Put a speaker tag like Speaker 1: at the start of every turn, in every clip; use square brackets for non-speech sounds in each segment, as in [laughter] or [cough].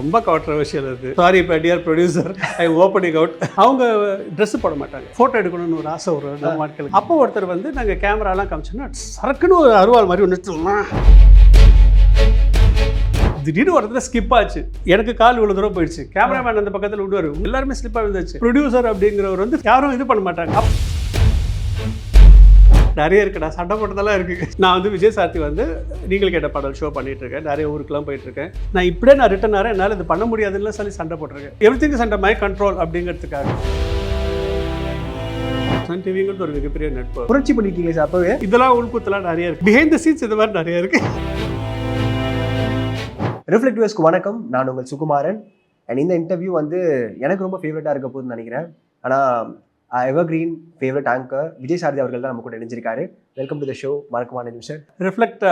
Speaker 1: ரொம்ப கான்ட்ரவர்ஷியல் அது. சாரி இப்போ dear producer eye opening out அவங்க ட்ரெஸ் போட மாட்டாங்க. ஃபோட்டோ எடுக்கணும்னு ஒரு ஆசை ஒரு நம்ம அப்போ ஒருத்தர் வந்து நாங்கள் கேமராலாம் காமிச்சோன்னா சரக்குன்னு ஒரு அருவாள் மாதிரி ஒன்று திடீர்னு ஒருத்தர் ஸ்கிப் ஆச்சு. எனக்கு கால் இவ்வளோ தூரம் போயிடுச்சு. கேமராமேன் அந்த பக்கத்தில் விடுவார். எல்லாருமே ஸ்லிப்பாக விழுந்துச்சு ப்ரொடியூசர் அப்படிங்கிறவர் வந்து யாரும் இது பண்ண மாட்டாங்க. நிறைய இருக்குடா சண்டை போட்டதெல்லாம் இருக்குது நான் வந்து விஜய் சார்த்தி வந்து நீங்கள் கேட்ட பாடல் ஷோ பண்ணிட்டு இருக்கேன் நிறைய ஊருக்குலாம் போயிட்டுருக்கேன். நான் இப்படியே நான் ரிட்டன் ஆகிறேன் என்னால் இது பண்ண முடியாதுன்னு சொல்லி சண்டை போட்டிருக்கேன். எவ்ரி திங் சண்டை மை கண்ட்ரோல் அப்படிங்கிறதுக்காக. சன் டிவிங்கிறது ஒரு மிகப்பெரிய நெட்ஒர்க்
Speaker 2: புரட்சி பண்ணிருக்கீங்க சார் அப்பவே.
Speaker 1: இதெல்லாம் உள்குத்தெல்லாம் நிறைய இருக்கு. பிஹைண்ட் த சீன்ஸ் இது மாதிரி நிறைய இருக்கு.
Speaker 2: ரிஃப்ளெக்டிவர்ஸ்க்கு வணக்கம். நான் உங்கள் சுகுமாரன். அண்ட் இந்த இன்டர்வியூ வந்து எனக்கு ரொம்ப ஃபேவரட்டாக இருக்க போகுதுன்னு நினைக்கிறேன். ஆனால் evergreen favourite anchor Vijay Sarathi அவர்கள் தான் நம்ம கூட இணைஞ்சிருக்காரு. வெல்கம் டு த ஷோ மறக்கமான நிமிஷம்.
Speaker 1: ரிஃப்ளெக்ட்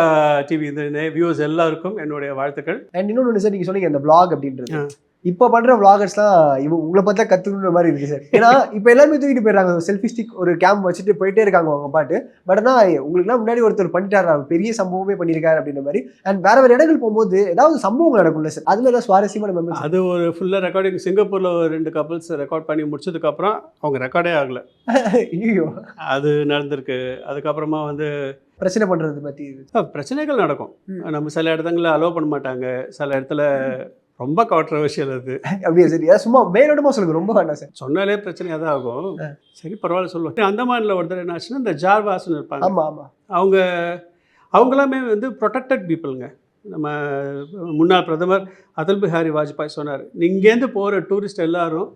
Speaker 1: டிவி இந்த வியூஸ் எல்லாருக்கும் என்னுடைய வாழ்த்துக்கள்.
Speaker 2: அண்ட் இன்னொன்று சார் நீங்கள் சொன்னீங்க இந்த vlog அப்படின்றது. இப்போ பண்ற vloggers-லாம் இவ உங்களை பார்த்தா கத்துக்கணுன்ற மாதிரி இருக்கு சார் ஏன்னா இப்போ எல்லாருமே தூக்கிட்டு போயிடுறாங்க. செல்ஃபி ஸ்டிக் ஒரு கேம் வச்சுட்டு போயிட்டே இருக்காங்க அவங்க பாட்டு. பட் ஆனால் உங்களுக்குலாம் முன்னாடி ஒருத்தர் பண்ணிட்டாரு? அவர் பெரிய சம்பவமே பண்ணியிருக்காரு அப்படின்ற மாதிரி. அண்ட் வேற வேற இடங்கள் போகும்போது ஏதாவது சம்பவங்கள் நடக்கும்ல சார் அதுல ஏதாவது சுவாரஸ்யமான மெமரிஸ்
Speaker 1: அது ஒரு ஃபுல்லாக ரெக்கார்டிங் சிங்கப்பூரில் ஒரு ரெண்டு கப்பல்ஸ் ரெக்கார்ட் பண்ணி முடிச்சதுக்கப்புறம் அவங்க ரெக்கார்டே ஆகலை.
Speaker 2: ஐயோ
Speaker 1: அது நடந்திருக்கு. அதுக்கப்புறமா வந்து
Speaker 2: பிரச்சனை பண்றது பத்தி.
Speaker 1: அஹ், பிரச்சனைகள் நடக்கும். நம்ம சில இடத்துல அலோவ் பண்ண மாட்டாங்க. சில இடத்துல ரொம்ப கான்ட்ரவர்ஷியல் அது.
Speaker 2: அப்படியே சரி. ஏதாவது சும்மா மேலோட்டமா சொல்லுங்க. ரொம்ப வேண்டாம் சார்.
Speaker 1: சொன்னாலே பிரச்சனையாக தான் ஆகும். சரி பரவாயில்ல சொல்லுவோம். அந்தமானில் ஒருத்தர் என்ன ஆச்சுன்னா இந்த ஜார்வாஸ்னு இருப்பாங்க.
Speaker 2: ஆமா ஆமா.
Speaker 1: அவங்க அவங்களாமே வந்து ப்ரொடெக்டட் பீப்புளுங்க நம்ம முன்னாள் பிரதமர் அடல் பிஹாரி வாஜ்பாய் சொன்னார். இங்கேருந்து போகிற டூரிஸ்ட் எல்லாரும்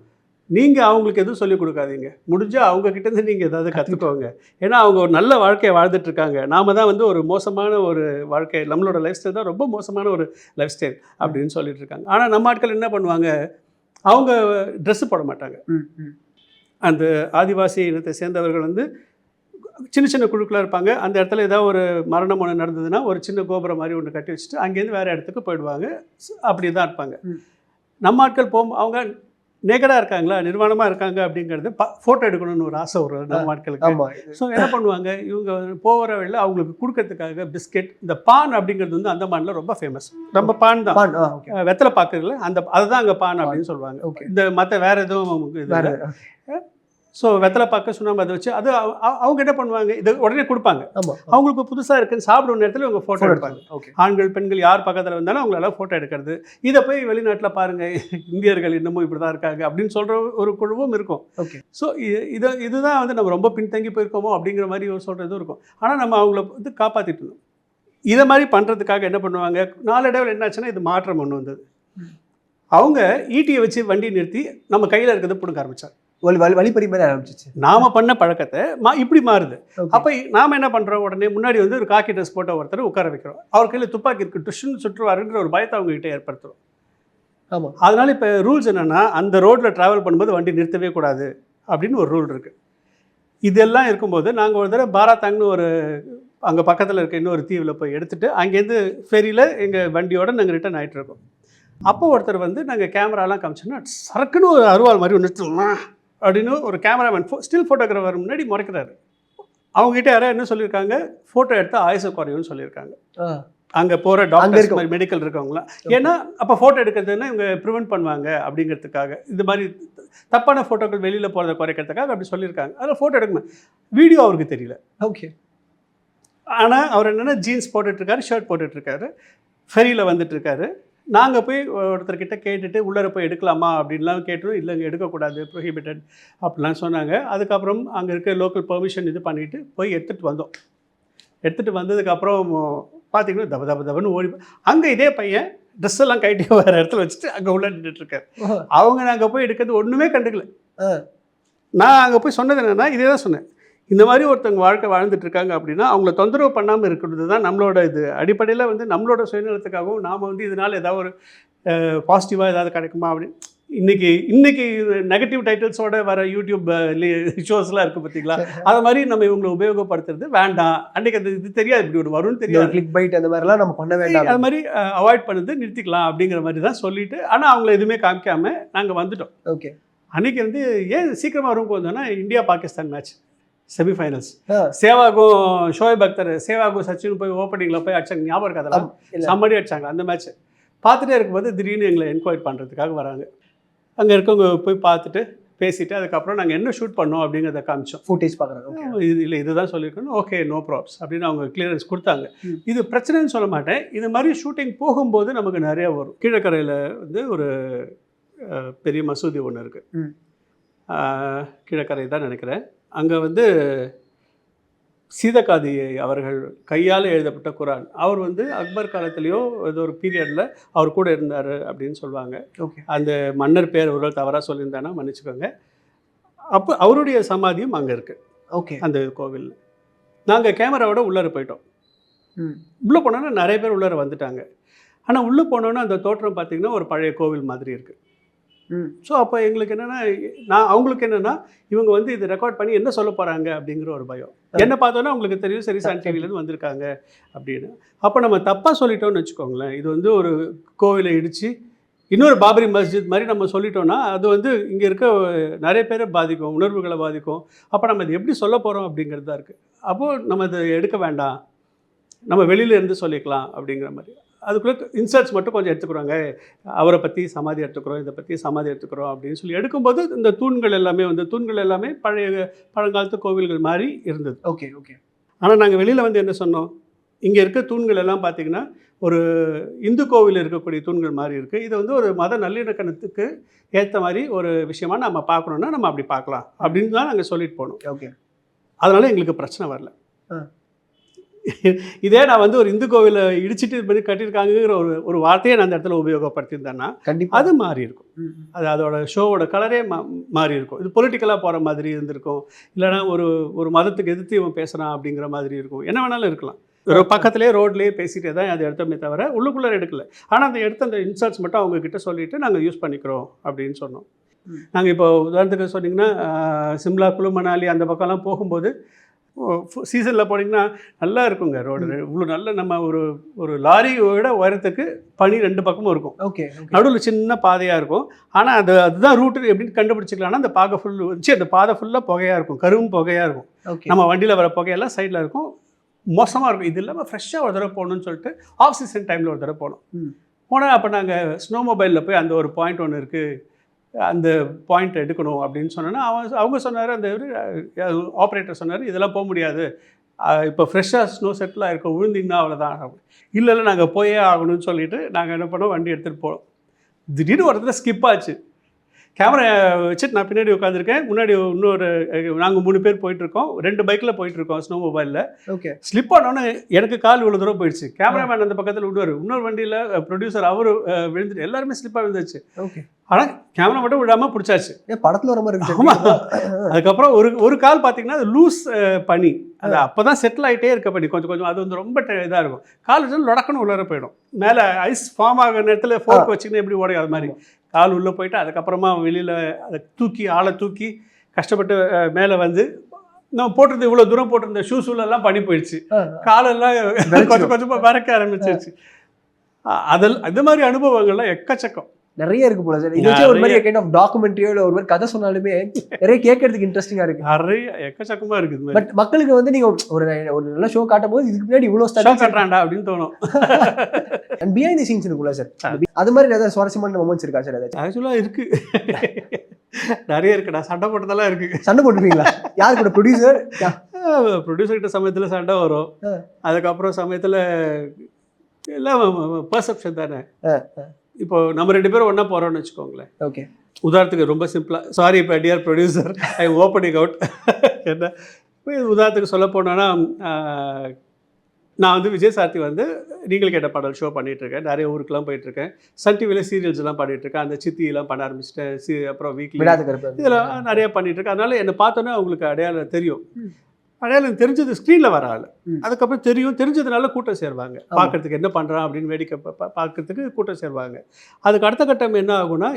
Speaker 1: நீங்கள் அவங்களுக்கு எதுவும் சொல்லிக் கொடுக்காதீங்க. முடிஞ்சால் அவங்க கிட்டேருந்து நீங்கள் ஏதாவது கற்றுக்கோங்க ஏன்னா அவங்க ஒரு நல்ல வாழ்க்கையை வாழ்ந்துட்டு இருக்காங்க. நாம தான் வந்து ஒரு மோசமான ஒரு வாழ்க்கை நம்மளோட லைஃப் ஸ்டைல் தான் ரொம்ப மோசமான ஒரு லைஃப் ஸ்டைல் அப்படின்னு சொல்லிட்டு இருக்காங்க. ஆனால் நம்ம ஆட்கள் என்ன பண்ணுவாங்க? அவங்க ட்ரெஸ்ஸு போட மாட்டாங்க. அந்த ஆதிவாசி இனத்தை சேர்ந்தவர்கள் வந்து சின்ன சின்ன குழுக்களாக இருப்பாங்க. அந்த இடத்துல ஏதாவது ஒரு மரணம் ஒன்று நடந்ததுன்னா ஒரு சின்ன கோபுரம் மாதிரி ஒன்று கட்டி வச்சுட்டு அங்கேருந்து வேறு இடத்துக்கு போயிடுவாங்க. அப்படி தான் இருப்பாங்க. நம்ம ஆட்கள் போகும் அவங்க நேக்கடாக இருக்காங்களா? நிர்வாணமாக இருக்காங்க அப்படிங்கிறது ஃபோட்டோ எடுக்கணும்னு ஒரு ஆசை வரும் நம்ம ஆட்களுக்கு ஸோ என்ன பண்ணுவாங்க? இவங்க போகிற வழியில் அவங்களுக்கு கொடுக்கறதுக்காக பிஸ்கெட் இந்த பான் அப்படிங்கிறது வந்து அந்தமானில் ரொம்ப ஃபேமஸ் நம்ம பான் தான். வெத்தலை பாக்குறதுல அந்த அதுதான் அங்கே பான் அப்படின்னு சொல்லுவாங்க. இந்த மற்ற வேற எதுவும் ஸோ வெத்தலை பாக்க சுண்ணாம்பு அதை வச்சு அது அவ- அவ- அவங்க என்ன பண்ணுவாங்க? இது உடனே கொடுப்பாங்க. அவங்களுக்கு புதுசாக இருக்குன்னு சாப்பிடுற நேரத்தில் இவங்க ஃபோட்டோ எடுப்பாங்க. ஆண்கள் பெண்கள் யார் பக்கத்தில் வந்தாலும் அவங்களால ஃபோட்டோ எடுக்கிறது. இதை போய் வெளிநாட்டில் பாருங்க இந்தியர்கள் இன்னமும் இப்படி தான் இருக்காங்க அப்படின்னு சொல்கிற ஒரு குழுவும் இருக்கும்.
Speaker 2: Okay.
Speaker 1: ஸோ இது இதுதான் வந்து நம்ம ரொம்ப பின்தங்கி போயிருக்கோமோ அப்படிங்கிற மாதிரி ஒரு சொல்கிறதும் இருக்கும். ஆனால் நம்ம அவங்கள வந்து காப்பாற்றிட்டு இருந்தோம். இதை மாதிரி பண்ணுறதுக்காக என்ன பண்ணுவாங்க? நாளடைவில் என்னாச்சுன்னா இது மாற்றம் ஒன்று வந்தது. அவங்க ஈட்டியை வச்சு வண்டி நிறுத்தி நம்ம கையில் இருக்கிறத பிடுங்க
Speaker 2: வழி வழிப்பறி மாதிரி ஆரம்பிச்சிச்சு.
Speaker 1: நாம பண்ண பழக்கத்தை மா இப்படி மாறுது. அப்போ நாம என்ன பண்றோம்? உடனே முன்னாடி வந்து ஒரு காக்கி ட்ரெஸ் போட்ட ஒருத்தர் உட்கார வைக்கிறோம். அவர் கையில் துப்பாக்கி இருக்கு டுஷன் சுற்றுவாருங்கிற ஒரு பயத்தை அவங்க கிட்ட ஏற்படுத்துறோம்.
Speaker 2: ஆமா.
Speaker 1: அதனால இப்போ ரூல்ஸ் என்னன்னா அந்த ரோட்ல டிராவல் பண்ணும்போது வண்டி நிறுத்தவே கூடாது அப்படின்னு ஒரு ரூல் இருக்கு. இதெல்லாம் இருக்கும்போது நாங்கள் ஒரு தடவை பாராத்தாங்னு ஒரு அங்கே பக்கத்தில் இருக்க இன்னொரு தீவில் போய் எடுத்துட்டு அங்கேருந்து ஃபெரியில் எங்கள் வண்டியோட நாங்கள் ரிட்டர்ன் ஆயிட்டு இருக்கோம். அப்போ ஒருத்தர் வந்து நாங்கள் கேமராலாம் காமிச்சோன்னா சரக்குன்னு ஒரு அருவாள் மாதிரி ஒன்று அப்படின்னு ஒரு கேமராமேன் ஸ்டில் ஃபோட்டோகிராஃபர் முன்னாடி முறைக்கிறாரு. அவங்ககிட்ட யாராவது என்ன சொல்லியிருக்காங்க? ஃபோட்டோ எடுத்து ஆயுச குறையும்னு சொல்லியிருக்காங்க. அங்கே போகிற டாக்டர்ஸ் மாதிரி மெடிக்கல் இருக்கவங்களாம் ஏன்னா அப்போ ஃபோட்டோ எடுக்கிறதுன்னா இவங்க ப்ரிவெண்ட் பண்ணுவாங்க அப்படிங்கிறதுக்காக. இந்த மாதிரி தப்பான ஃபோட்டோக்கள் வெளியில் போகிறத குறைக்கிறதுக்காக அப்படி சொல்லியிருக்காங்க. அதில் ஃபோட்டோ எடுக்கணும் வீடியோ அவருக்கு தெரியல.
Speaker 2: ஓகே
Speaker 1: ஆனால் அவர் என்னென்னா ஜீன்ஸ் போட்டுட்ருக்காரு ஷர்ட் போட்டுட்ருக்காரு ஃபெரியில் வந்துட்டுருக்காரு நாங்கள் போய் ஒருத்தர்கிட்ட கேட்டுட்டு உள்ளர போய் எடுக்கலாமா? அப்படின்லாம் கேட்டோம் இல்லைங்க எடுக்கக்கூடாது ப்ரொஹிபிட்டட் அப்படிலாம் சொன்னாங்க. அதுக்கப்புறம் அங்கே இருக்க லோக்கல் பெர்மிஷன் இது பண்ணிவிட்டு போய் எடுத்துகிட்டு வந்தோம். எடுத்துகிட்டு வந்ததுக்கப்புறம் பார்த்தீங்கன்னா தப தப தபன்னு ஓடி அங்கே இதே பையன் ட்ரெஸ் எல்லாம் கைட்டி வேறு இடத்துல வச்சுட்டு அங்கே உள்ள நின்றுட்டுருக்காரு அவங்க நாங்கள் போய் எடுக்கிறது ஒன்றுமே கண்டுக்கல. நான் அங்கே போய் சொன்னது என்னன்னா இதே தான் சொன்னேன். இந்த மாதிரி ஒருத்தவங்க வாழ்க்கை வாழ்ந்துட்டு இருக்காங்க அப்படின்னா அவங்கள தொந்தரவு பண்ணாமல் இருக்கிறது தான் நம்மளோட இது. அடிப்படையில் வந்து நம்மளோட சுயநலத்துக்காகவும் நாம் வந்து இதனால் ஏதாவது ஒரு பாசிட்டிவாக ஏதாவது கிடைக்குமா அப்படின்னு இன்னைக்கு இன்னைக்கு நெகட்டிவ் டைட்டில்ஸோட வர யூடியூப் ஷோஸ்லாம் இருக்குது பார்த்தீங்களா [laughs] அது மாதிரி நம்ம இவங்களை உபயோகப்படுத்துறது வேண்டாம். அன்னைக்கு அது இது தெரியாது இப்படி ஒரு வரும்னு தெரியாது.
Speaker 2: கிளிக் பைட் அந்த மாதிரிலாம் நம்ம பண்ண வேண்டாம்.
Speaker 1: அது மாதிரி அவாய்ட் பண்ணது நிறுத்திக்கலாம் அப்படிங்கிற மாதிரி தான் சொல்லிட்டு ஆனால் அவங்கள எதுவுமே காமிக்காம நாங்கள் வந்துட்டோம்.
Speaker 2: ஓகே.
Speaker 1: அன்னைக்கு வந்து ஏன் சீக்கிரமாக ரூமுக்கு வந்தோன்னா இந்தியா பாகிஸ்தான் மேட்ச் செமிஃபைனல்ஸ். சேவாகும் ஷோயப் அக்தர் சேவாகும் சச்சின் போய் ஓப்பனிங்கில் போய் அடிச்சாங்க ஞாபகம் இருக்கு அதெல்லாம்
Speaker 2: இல்ல.
Speaker 1: செம்மடி அடிச்சாங்க அந்த மேட்ச் பார்த்துட்டே இருக்கும்போது திடீர்னு எங்களை என்கொயரி பண்ணுறதுக்காக வராங்க அங்கே இருக்கவங்க போய் பார்த்துட்டு பேசிட்டு அதுக்கப்புறம் நாங்கள் என்ன ஷூட் பண்ணோம் அப்படிங்கிறத காமிச்சோம்
Speaker 2: ஃபுட்டேஜ் பார்க்குறாங்க
Speaker 1: இது இல்லை இதுதான் சொல்லியிருக்கணும் ஓகே நோ ப்ராப்ஸ் அப்படின்னு அவங்க கிளியரன்ஸ் கொடுத்தாங்க. இது பிரச்சனைன்னு சொல்ல மாட்டேன் இது மாதிரி ஷூட்டிங் போகும்போது நமக்கு நிறைய வரும் கீழக்கரையில் வந்து ஒரு பெரிய மசூதி ஒன்று இருக்குது. கீழக்கரை தான் நினைக்கிறேன் அங்கே வந்து சீதகாதி அவர்கள் கையால் எழுதப்பட்ட குரான். அவர் வந்து அக்பர் காலத்துலேயோ ஏதோ ஒரு பீரியடில் அவர் கூட இருந்தார் அப்படின்னு சொல்லுவாங்க
Speaker 2: ஓகே.
Speaker 1: அந்த மன்னர் பேர் ஒரு தவறாக சொல்லியிருந்தானா மன்னிச்சுக்கோங்க. அப்போ அவருடைய சமாதியும் அங்கே இருக்குது
Speaker 2: ஓகே.
Speaker 1: அந்த கோவில். நாங்கள் கேமராவோட உள்ளார போயிட்டோம்.
Speaker 2: ம்.
Speaker 1: உள்ளே போனோன்னா நிறைய பேர் உள்ளார வந்துட்டாங்க. ஆனால் உள்ளே போனோன்னா அந்த தோற்றம் பார்த்தீங்கன்னா ஒரு பழைய கோவில் மாதிரி இருக்குது ஸோ அப்போ எங்களுக்கு என்னென்னா நான் அவங்களுக்கு என்னென்னா இவங்க வந்து இது ரெக்கார்ட் பண்ணி என்ன சொல்ல போகிறாங்க அப்படிங்கிற ஒரு பயம். என்ன பார்த்தோன்னா அவங்களுக்கு தெரியும் சரி சன் டிவிலேருந்து வந்திருக்காங்க அப்படின்னு. அப்போ நம்ம தப்பாக சொல்லிட்டோம்னு வச்சுக்கோங்களேன் இது வந்து ஒரு கோவிலை இடித்து இன்னொரு பாபரி மஸ்ஜித் மாதிரி நம்ம சொல்லிட்டோம்னா அது வந்து இங்கே இருக்க நிறைய பேரை பாதிக்கும் உணர்வுகளை பாதிக்கும். அப்போ நம்ம இது எப்படி சொல்ல போகிறோம் அப்படிங்கிறது தான் இருக்குது அப்போது நம்ம இதை எடுக்க வேண்டாம். நம்ம வெளியில இருந்து சொல்லிக்கலாம் அப்படிங்கிற மாதிரி. அதுக்குள்ளே இன்சர்ட்ஸ் மட்டும் கொஞ்சம் எடுத்துக்கிறாங்க. அவரை பற்றி சமாதி எடுத்துக்கிறோம் இதை பற்றி சமாதி எடுத்துக்கிறோம் அப்படின்னு சொல்லி எடுக்கும்போது இந்த தூண்கள் எல்லாமே வந்து தூண்கள் எல்லாமே பழைய பழங்காலத்து கோவில்கள் மாதிரி இருந்தது.
Speaker 2: Okay okay.
Speaker 1: ஆனால் நாங்கள் வெளியில் வந்து என்ன சொன்னோம்? இங்கே இருக்க தூண்கள் எல்லாம் பார்த்தீங்கன்னா ஒரு இந்து கோவில் இருக்கக்கூடிய தூண்கள் மாதிரி இருக்குது இது வந்து ஒரு மத நல்லிணக்கணத்துக்கு ஏற்ற மாதிரி ஒரு விஷயமா நம்ம பார்க்கணுன்னா நம்ம அப்படி பார்க்கலாம் அப்படின்னு தான் நாங்கள் சொல்லிட்டு போனோம்.
Speaker 2: ஓகே.
Speaker 1: அதனால எங்களுக்கு பிரச்சனை வரல.
Speaker 2: ஆ.
Speaker 1: இதே நான் வந்து ஒரு இந்து கோவிலை இடிச்சிட்டு இது பண்ணி கட்டியிருக்காங்கிற ஒரு ஒரு வார்த்தையை நான் அந்த இடத்துல உபயோகப்படுத்தியிருந்தேன்னா
Speaker 2: கண்டிப்பா.
Speaker 1: அது மாறி இருக்கும். அது அதோட ஷோவோட கலரே மா மாறி இருக்கும். இது பொலிட்டிக்கலாக போகிற மாதிரி இருந்திருக்கும். இல்லைன்னா ஒரு ஒரு மதத்துக்கு எதிர்த்து இவன் பேசுகிறான் அப்படிங்கிற மாதிரி இருக்கும். என்ன வேணாலும் இருக்கலாம். ஒரு பக்கத்துலேயே ரோட்லேயே பேசிட்டே தான் அதை எடுத்தோமே தவிர உள்ளுக்குள்ளே எடுக்கல. ஆனால் அந்த எடுத்த அந்த இன்சர்ட்ஸ் மட்டும் அவங்க கிட்ட சொல்லிட்டு நாங்கள் யூஸ் பண்ணிக்கிறோம் அப்படின்னு சொன்னோம். நாங்கள் இப்போ உதாரணத்துக்கு சொன்னீங்கன்னா சிம்லா குழு மணாலி அந்த பக்கம்லாம் போகும்போது சீசனில் போனீங்கன்னா நல்லா இருக்குங்க ரோடு இவ்வளோ நல்ல நம்ம ஒரு ஒரு லாரியோட உயரத்துக்கு பனி ரெண்டு பக்கமும் இருக்கும்.
Speaker 2: ஓகே
Speaker 1: நடுவில் சின்ன பாதையாக இருக்கும். ஆனால் அது அதுதான் ரூட்டு எப்படின்னு கண்டுபிடிச்சிக்கலாம்னா அந்த பாதை ஃபுல் வச்சு அந்த பாதை ஃபுல்லாக புகையாக இருக்கும். கரும் புகையாக இருக்கும்.
Speaker 2: ஓகே.
Speaker 1: நம்ம வண்டியில் வர புகையெல்லாம் சைடில் இருக்கும். மோசமாக இருக்கும். இது இல்லாமல் ஃப்ரெஷ்ஷாக ஒரு தடவை போகணும்னு சொல்லிட்டு ஆஃப் சீசன் டைமில் ஒரு தடவை போனோம்.
Speaker 2: ம்.
Speaker 1: போனால் அப்போ நாங்கள் ஸ்னோ மொபைலில் போய் அந்த ஒரு பாயிண்ட் ஒன்று இருக்குது அந்த பாயிண்ட் எடுக்கணும் அப்படின்னு சொன்னோன்னா அவன் அவங்க சொன்னார் அந்த ஆப்ரேட்டர் சொன்னார் இதெல்லாம் போக முடியாது. இப்போ ஃப்ரெஷ்ஷாக ஸ்னோ செட்டிலாக இருக்க விழுந்தீங்கன்னா அவ்வளோதான் இல்லை இல்லை நாங்கள் போயே ஆகணும்னு சொல்லிட்டு நாங்கள் என்ன பண்ணோம் வண்டி எடுத்துகிட்டு போகிறோம் திடீர்னு ஒரு இடத்துல ஸ்கிப் ஆச்சு. கேமரா வச்சுட்டு நான் பின்னாடி உட்காந்துருக்கேன் முன்னாடி இன்னொரு நாங்கள் மூணு பேர் போயிட்டுருக்கோம். ரெண்டு பைக்கில் போயிட்டுருக்கோம் ஸ்னோ மொபைலில்
Speaker 2: ஓகே
Speaker 1: ஸ்லிப் ஆனோன்னே எனக்கு கால் இவ்வளோ தூரம் போயிடுச்சு. கேமராமேன் அந்த பக்கத்தில் விடுவார். இன்னொரு வண்டியில் ப்ரொடியூசர் அவர் விழுந்துட்டு எல்லாருமே ஸ்லிப்பாக விழுந்துச்சு
Speaker 2: ஓகே
Speaker 1: ஆனால் கேமரா மட்டும் விடாமல் பிடிச்சாச்சு.
Speaker 2: படத்துல வர மாதிரி இருக்கு
Speaker 1: ஆமா. அதுக்கப்புறம் ஒரு ஒரு கால் பார்த்தீங்கன்னா அது லூஸ் பனி. அது அப்போ தான் செட்டில் ஆகிட்டே இருக்க பனி. கொஞ்சம் கொஞ்சம் அது வந்து ரொம்ப இதாக இருக்கும். கால் வச்சு லொடக்கணும் உள்ளார போயிடும். மேலே ஐஸ் ஃபார்ம் ஆகிற நேரத்தில் ஃபோர்க் வச்சுக்கின்னு எப்படி ஓடையும்? அது மாதிரி. கால் உள்ளே போயிட்டு அதுக்கப்புறமா வெளியில் அதை தூக்கி ஆளை தூக்கி கஷ்டப்பட்டு மேலே வந்து நம்ம போட்டிருந்த இவ்வளோ தூரம் போட்டிருந்த ஷூஸ் எல்லாம் பனி போயிடுச்சு. காலெல்லாம். கொஞ்சம் கொஞ்சமாக மறக்க ஆரம்பிச்சிருச்சு. அதில் இது மாதிரி அனுபவங்கள்லாம் எக்கச்சக்கம்.
Speaker 2: நிறைய இருக்கு போல சார். இது ஒரு மாதிரி கைண்ட் ஆஃப் டாக்குமெண்ட்ரியோ இல்ல ஒரு மாதிரி கதை சொன்னாலுமே நிறைய கேட்கறதுக்கு இன்ட்ரெஸ்டிங்கா இருக்கு.
Speaker 1: நிறைய எக்கச்சக்கமாக இருக்குது
Speaker 2: பட் மக்களுக்கு வந்து நீங்க ஒரு ஒரு நல்ல ஷோ காட்டும் போது இதுக்கு முன்னாடி இவ்வளவு
Speaker 1: ஷோ
Speaker 2: ஸ்டடி
Speaker 1: கட்டுறான்டா அப்படின்னு தோணும். [laughs]
Speaker 2: அண்ட் பிஹைண்ட் தி சீன்ஸ் இருக்குல்ல சார் அது மாதிரி ஏதாவது சுவாரஸ்யமான மொமெண்ட்ஸ் இருக்கா சார் ஏதாச்சும்?
Speaker 1: ஆக்சுவலாக இருக்கு. நிறைய இருக்குடா சண்டை போட்டதெல்லாம் இருக்கு.
Speaker 2: சண்டை போட்டுப்பீங்களா? யார் கூட? ப்ரொடியூசர்
Speaker 1: ப்ரொடியூசர் கிட்ட சமயத்தில் சண்டை வரும். அதுக்கப்புறம் சமயத்தில் எல்லாம் பர்செப்ஷன் தானே. இப்போ நம்ம ரெண்டு பேரும் ஒன்றா போகிறோம்னு வச்சுக்கோங்களேன்.
Speaker 2: ஓகே
Speaker 1: உதாரணத்துக்கு ரொம்ப சிம்பிளாக சாரி இப்போ dear producer eye opening out என்ன? உதாரணத்துக்கு சொல்ல போனோன்னா நான் வந்து விஜய் சார்த்தி வந்து நீங்கள் கேட்ட பாடல் ஷோ பண்ணிகிட்ருக்கேன் நிறைய ஊருக்குலாம் போயிட்டுருக்கேன். சன் டிவியில் சீரியல்ஸ்லாம் பண்ணிகிட்ருக்கேன் அந்த சித்தியெல்லாம் பண்ண ஆரம்பிச்சிட்டேன். சி அப்புறம் வீக்லி இதெல்லாம் நிறைய பண்ணிட்டு இருக்கு அதனால என்னை பார்த்தோன்னே அவங்களுக்கு அடையாளம் தெரியும். அடையாளம் தெரிஞ்சது ஸ்க்ரீனில் வர ஆள். அதுக்கப்புறம் தெரியும். தெரிஞ்சதுனால கூட்டம் சேருவாங்க. பார்க்கறதுக்கு என்ன பண்ணுறான் அப்படின்னு வேடிக்கை பார்க்கறதுக்கு கூட்டம் சேருவாங்க. அதுக்கு அடுத்த கட்டம் என்ன ஆகும்னா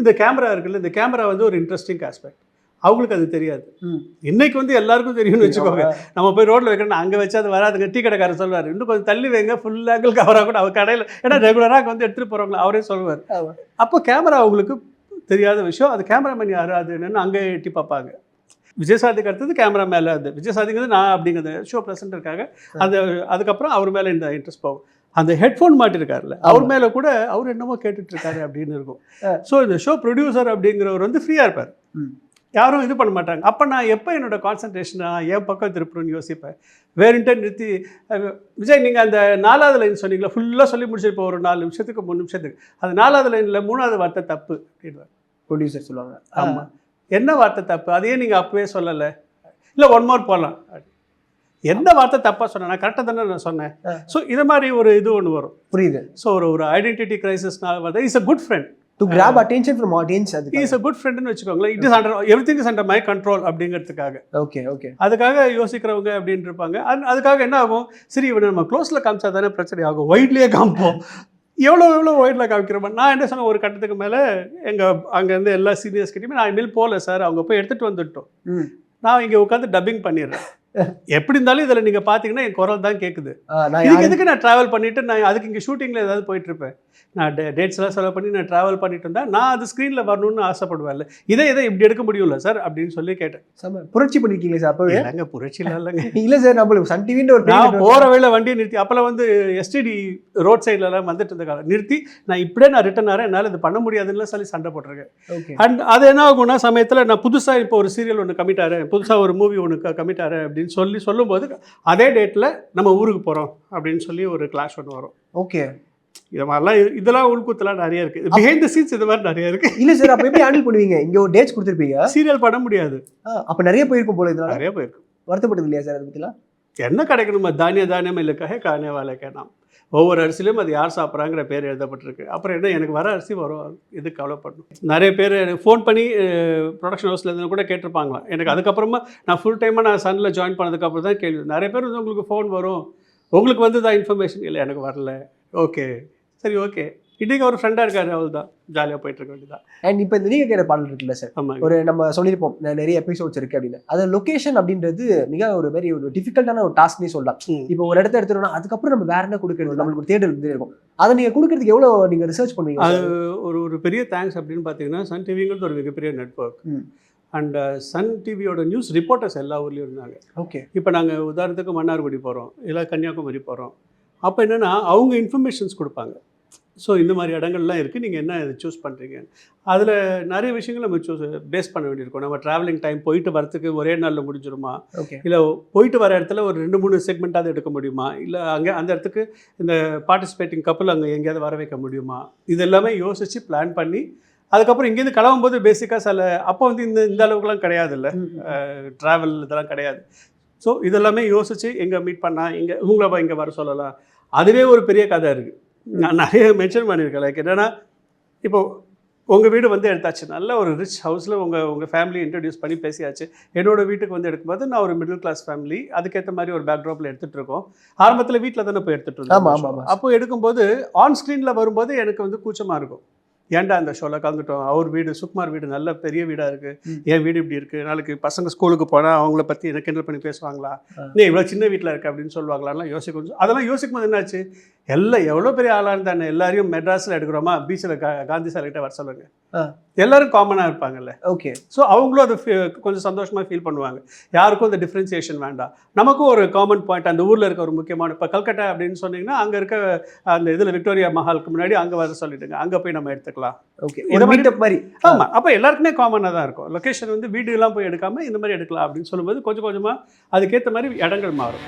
Speaker 1: இந்த கேமரா இருக்குல்ல இந்த கேமரா வந்து ஒரு இன்ட்ரெஸ்டிங் ஆஸ்பெக்ட் அவங்களுக்கு அது தெரியாது. இன்னைக்கு வந்து எல்லாருக்கும் தெரியும்னு வச்சுக்கோங்க. நம்ம போய் ரோட்டில் வைக்கணும் அங்கே வச்சு அது வராதுங்க. டீ கடைக்காரர் சொல்லுவார். இன்னும் கொஞ்சம் தள்ளி வைங்க. ஃபுல் ஆங்கிள் கவர் ஆகணும். அவர் கடையில் ஏன்னா ரெகுலராக வந்து எடுத்துகிட்டு போகிறவங்கள அவரே சொல்லுவார்.
Speaker 2: ஆமா.
Speaker 1: அப்போ கேமரா அவங்களுக்கு தெரியாத விஷயம். அது கேமராமேன் யார்? அது என்னன்னு அங்கே எட்டி பார்ப்பாங்க. விஜயசாதிக்கு அடுத்தது கேமரா மேலே அது. விஜயசாதிங்கிறது நான் அப்படிங்கிறது. ஷோ ப்ரெசென்டருக்காக அது அதுக்கப்புறம் அவர் மேலே இந்த இன்ட்ரெஸ்ட் போகும். அந்த ஹெட்ஃபோன் மாட்டிருக்காருல்ல. அவர் மேலே கூட அவர் என்னமோ கேட்டுட்டு இருக்காரு அப்படின்னு இருக்கும். ஸோ இந்த ஷோ ப்ரொடியூசர் அப்படிங்கிறவர் வந்து ஃப்ரீயாக இருப்பார். யாரும் இது பண்ண மாட்டாங்க. அப்போ நான் எப்போ என்னோட கான்சன்ட்ரேஷனை என் பக்கம் திருப்பணும்னு யோசிப்பேன்? வேறுன்ட்டு நிறுத்தி விஜய் நீங்கள் அந்த நாலாவது லைன் சொன்னீங்களா ஃபுல்லாக சொல்லி முடிச்சிருப்போம் ஒரு நாலு நிமிஷத்துக்கு மூணு நிமிஷத்துக்கு. அது நாலாவது லைனில் மூணாவது வார்த்தை தப்பு அப்படின்னு
Speaker 2: ப்ரொடியூசர் சொல்லுவாங்க.
Speaker 1: ஆமாம் என்ன வார்த்தை தப்பு? அதையே நீங்கள் அப்பவே சொல்லலை. இல்லை ஒன் மோர் போகலாம் எந்த வார்த்தை தப்பாக சொன்னேன் நான் கரெக்டாக தானே நான் சொன்னேன். ஸோ இது மாதிரி ஒரு இது ஒன்று வரும்.
Speaker 2: புரியுது.
Speaker 1: ஸோ ஒரு ஒரு ஐடென்டிட்டி கிரைசிஸ்னால வந்து is a good friend
Speaker 2: to grab attention from audience அது
Speaker 1: இஸ் அ குட் ஃப்ரெண்ட்னு வச்சுக்கோங்களேன். It is under everything is under my control அப்படிங்கிறதுக்காக.
Speaker 2: ஓகே ஓகே
Speaker 1: அதுக்காக யோசிக்கிறவங்க அப்படின்னு இருப்பாங்க அது- அதுக்காக என்ன ஆகும்? சரி இவனை நம்ம க்ளோஸில் காமிச்சா தானே பிரச்சனை ஆகும். ஒயிட்லேயே காமிப்போம். எவ்வளோ எவ்வளோ ஒயிட்டில் காமிக்கிறோம். நான் என்ன சொன்னேன்? ஒரு கட்டத்துக்கு மேலே எங்கள் அங்கேருந்து எல்லா சீனியர்ஸ் கிட்டயுமே நான் இனிமேல் போகல சார். அவங்க போய் எடுத்துகிட்டு வந்துட்டோம். நான் இங்கே உட்காந்து டப்பிங் பண்ணிடுறேன். எப்படி இருந்தாலும் இதில் நீங்கள் பார்த்தீங்கன்னா என் குரல் தான் கேட்குது இதுக்கு எதுக்கு நான் ட்ராவல் பண்ணிட்டு நான் அதுக்கு இங்கே ஷூட்டிங்கில் ஏதாவது போயிட்டு இருப்பேன்? நான் டே டேட்ஸ் எல்லாம் செலவு பண்ணி நான் ட்ராவல் பண்ணிட்டு இருந்தா நான் அது ஸ்க்ரீனில் வரணும்னு ஆசைப்படுவேன்ல. இதை இதை இப்படி எடுக்க முடியும்ல சார் அப்படின்னு சொல்லி கேட்டேன்.
Speaker 2: செம. புரட்சி பண்ணிருக்கீங்களே சார் அப்பவே?
Speaker 1: இல்லைங்க புரட்சிலாம் [laughs] இல்லைங்க.
Speaker 2: இல்ல சார் நம்மளுக்கு சன் டிவின்ற ஒரு
Speaker 1: நான் போகிற வேலை வண்டியை நிறுத்தி அப்போல்லாம் வந்து எஸ்டிடி ரோட் சைட்லலாம் வந்துட்டு இருந்த காலம் நிறுத்தி நான் இப்படியே நான் ரிட்டர்ன் ஆகிறேன் என்னால் இது பண்ண முடியாதுன்னு சொல்லி சண்டை போட்டிருக்கேன். அண்ட் அது என்ன ஆகும்னா சமயத்தில் நான் புதுசாக இப்போ ஒரு சீரியல் ஒன்று கமிட் ஆகிறேன் புதுசாக ஒரு மூவி ஒன்று கமிட் ஆகிறேன் அப்படின்னு சொல்லி சொல்லும்போது அதே டேட்டில் நம்ம ஊருக்கு போகிறோம் அப்படின்னு சொல்லி ஒரு கிளாஷ் ஒன்று வரும்.
Speaker 2: ஓகே.
Speaker 1: இது மாதிரிலாம் இதெல்லாம் உள்குத்தலாம் நிறைய இருக்குது பிஹைண்ட் த சீன்ஸ் இது மாதிரி நிறைய இருக்குது
Speaker 2: இல்ல சார் அப்ப எப்படி ஹேண்டில் பண்ணுவீங்க? இங்க ஒரு டேட்ஸ் கொடுத்துருப்பீங்க.
Speaker 1: சீரியல் பண்ண முடியாது.
Speaker 2: அப்ப நிறைய போயிருக்கும் போல இதனால.
Speaker 1: நிறைய போயிருக்கு.
Speaker 2: வருத்தப்பட்டது இல்லையா சார் அதை பத்திலாம்?
Speaker 1: என்ன கிடைக்கணுமா? தானிய தானியம் இல்லைக்காக காணே வாழை கேணாம் ஒவ்வொரு அரிசிலையும் அது யார் சாப்பிட்றாங்கிற பேர் எழுதப்பட்டிருக்கு. அப்புறம் என்ன எனக்கு வர அரிசி வரும். இது கவலைப்படணும்? நிறைய பேர் எனக்கு ஃபோன் பண்ணி ப்ரொடக்ஷன் ஹவுஸ்லேருந்து கூட கேட்டிருப்பாங்களாம். எனக்கு அதுக்கப்புறமா நான் ஃபுல் டைமாக நான் சனில் ஜாயின் பண்ணதுக்கப்புறம் தான் கேள்வி. நிறைய பேர் வந்து உங்களுக்கு ஃபோன் வரும். உங்களுக்கு வந்து தான் இன்ஃபர்மேஷன் இல்லை எனக்கு வரல. ஓகே சரி ஓகே இன்றைக்கி ஒரு ஃப்ரெண்டாக இருக்காரு அவள் தான் ஜாலியாக போயிட்டு இருக்க வேண்டியதான்
Speaker 2: அண்ட் இப்போ இந்த நீங்க கேட்ட பாடல் இருக்குல்ல சார்
Speaker 1: ஆமாங்க.
Speaker 2: ஒரு நம்ம சொல்லியிருப்போம் நிறைய எபிசோட்ஸ் இருக்கு அப்படின்னு. அது லொகேஷன் அப்படின்றது மிக ஒரு வெரி ஒரு டிஃபிகல்ட்டான ஒரு டாஸ்க்னே சொல்லலாம். இப்போ ஒரு இடத்த எடுத்துட்டோம்னா அதுக்கப்புறம் நம்ம வேற என்ன கொடுக்கறது? நம்மளுக்கு ஒரு தேடல் இருந்துட்டே இருக்கும். அதை நீங்க கொடுக்கறதுக்கு எவ்வளவு நீங்க ரிசர்ச் பண்ணுவீங்க
Speaker 1: அது? ஒரு ஒரு பெரிய தேங்க்ஸ் அப்படின்னு பார்த்தீங்கன்னா சன் டிவிங்கிறது ஒரு மிகப்பெரிய நெட்வொர்க்
Speaker 2: ம்.
Speaker 1: அண்ட் சன் டிவியோட நியூஸ் ரிப்போர்ட்டர்ஸ் எல்லா ஊர்லேயும் இருந்தாங்க.
Speaker 2: ஓகே.
Speaker 1: இப்போ நாங்கள் உதாரணத்துக்கு மன்னார்குடி போகிறோம் இல்லை கன்னியாகுமரி போகிறோம் அப்போ என்னென்னா அவங்க இன்ஃபர்மேஷன்ஸ் கொடுப்பாங்க. ஸோ இந்த மாதிரி இடங்கள்லாம் இருக்குது நீங்கள் என்ன இதை சூஸ் பண்ணுறீங்க அதில் நிறைய விஷயங்கள் நம்ம சூஸ் பேஸ் பண்ண வேண்டியிருக்கும். நம்ம ட்ராவலிங் டைம் போயிட்டு வரத்துக்கு ஒரே நாளில் முடிஞ்சிருமா? இல்லை போயிட்டு வர இடத்துல ஒரு ரெண்டு மூணு செக்மெண்ட்டாவது எடுக்க முடியுமா? இல்லை அங்கே அந்த இடத்துக்கு இந்த பார்ட்டிசிபேட்டிங் கப்பல் அங்கே எங்கேயாவது வர வைக்க முடியுமா? இது எல்லாமே யோசித்து பிளான் பண்ணி அதுக்கப்புறம் இங்கேருந்து கிளம்பும்போது பேசிக்காக சில அப்போ வந்து இந்த இந்த அளவுக்குலாம் கிடையாதுல்ல. ட்ராவல் இதெல்லாம் கிடையாது. ஸோ இதெல்லாமே யோசித்து எங்கே மீட் பண்ணால் இங்கே இவங்கள இங்கே வர சொல்லலாம். அதுவே ஒரு பெரிய கதை இருக்குது நான் நிறைய மென்ஷன் பண்ணியிருக்கேன். லைக் என்னென்னா இப்போ உங்கள் வீடு வந்து எடுத்தாச்சு. நல்ல ஒரு ரிச் ஹவுஸில் உங்கள் உங்கள் ஃபேமிலி இன்ட்ரடியூஸ் பண்ணி பேசியாச்சு. என்னோட வீட்டுக்கு வந்து எடுக்கும்போது நான் ஒரு மிடில் கிளாஸ் ஃபேமிலி அதுக்கேற்ற மாதிரி ஒரு பேக்ட்ராப்பில் எடுத்துகிட்டு இருக்கோம். ஆரம்பத்தில் வீட்டில் தானே போய் எடுத்துகிட்டு
Speaker 2: ஆமா.
Speaker 1: அப்போ எடுக்கும்போது ஆன் ஸ்க்ரீனில் வரும்போது எனக்கு வந்து கூச்சமாக இருக்கும். ஏன்டா அந்த ஷோவில் கலந்துட்டோம் அவர் வீடு சுகுமார் வீடு நல்ல பெரிய வீடாக இருக்குது. என் வீடு இப்படி இருக்குது நாளைக்கு பசங்க ஸ்கூலுக்கு போனால் அவங்கள பற்றி என்ன கிண்டல் பண்ணி பேசுவாங்களா. நீ இவ்வளோ சின்ன வீட்டில் இருக்க அப்படின்னு சொல்லுவாங்களான்லாம் யோசிக்கும் அதெல்லாம் யோசிக்கும் போது என்னாச்சு? எல்லாம் எவ்வளோ பெரிய ஆளாக இருந்தானே எல்லாரையும் மெட்ராஸில் எடுக்கிறோமா? பீச்சில் காந்தி சார்கிட்ட வர சொல்லுங்க. எல்லாரும் காமனாக இருப்பாங்கல்ல.
Speaker 2: ஓகே.
Speaker 1: ஸோ அவங்களும் அதை கொஞ்சம் சந்தோஷமாக ஃபீல் பண்ணுவாங்க. யாருக்கும் அந்த டிஃப்ரென்சியேஷன் வேண்டாம். நமக்கும் ஒரு காமன் பாயிண்ட் அந்த ஊரில் இருக்க ஒரு முக்கியமான இப்போ கல்கட்டா அப்படின்னு சொன்னீங்கன்னா அங்கே இருக்க அந்த இதில் விக்டோரியா மஹாலுக்கு முன்னாடி அங்கே வர சொல்லிடுங்க. அங்கே போய் நம்ம எடுத்துக்கலாம்.
Speaker 2: ஓகே.
Speaker 1: இத
Speaker 2: மாதிரி
Speaker 1: ஆமாம் அப்போ எல்லாருக்குமே காமனாக தான் இருக்கும். லொக்கேஷன் வந்து வீடுலாம் போய் எடுக்காமல் இந்த மாதிரி எடுக்கலாம் அப்படின்னு சொல்லும்போது கொஞ்சம் கொஞ்சமாக அதுக்கேற்ற மாதிரி இடங்கள் மாறும்.